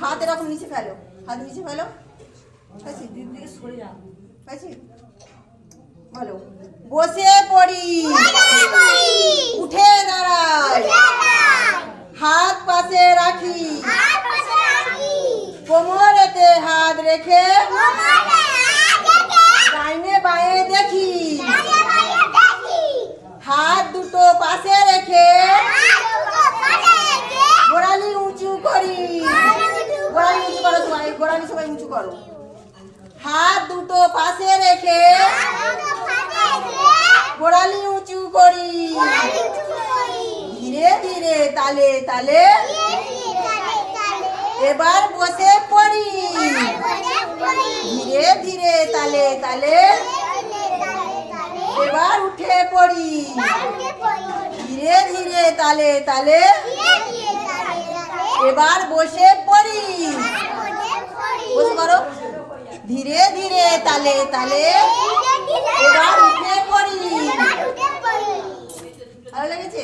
হাত এরকম নিচে ফেলো। হাত নিচে ফেলো। সরে বলো বসে পড়ি। উঠে দাঁড়াই। হাত পাশে রাখি। কোমরেতে হাত রেখে। ডাইনে বাঁয়ে দেখি। হাত দুটো পাশে রেখে গোড়ালি উঁচু করি গোড়ালি উঁচু করো সবাই গোড়ালি সবাই উঁচু করো। হাত দুটো পাশে রেখে গোড়ালি উঁচু করি। ধীরে ধীরে তালে তালে এবার বসে পড়ি। ধীরে ধীরে তালে তালে এবার উঠে পড়ি। ধীরে ধীরে তালে তালে এবার বসে বসে করো। ধীরে ধীরে তালে তালে। এবার উঠে পড়ি। ভালো লেগেছে?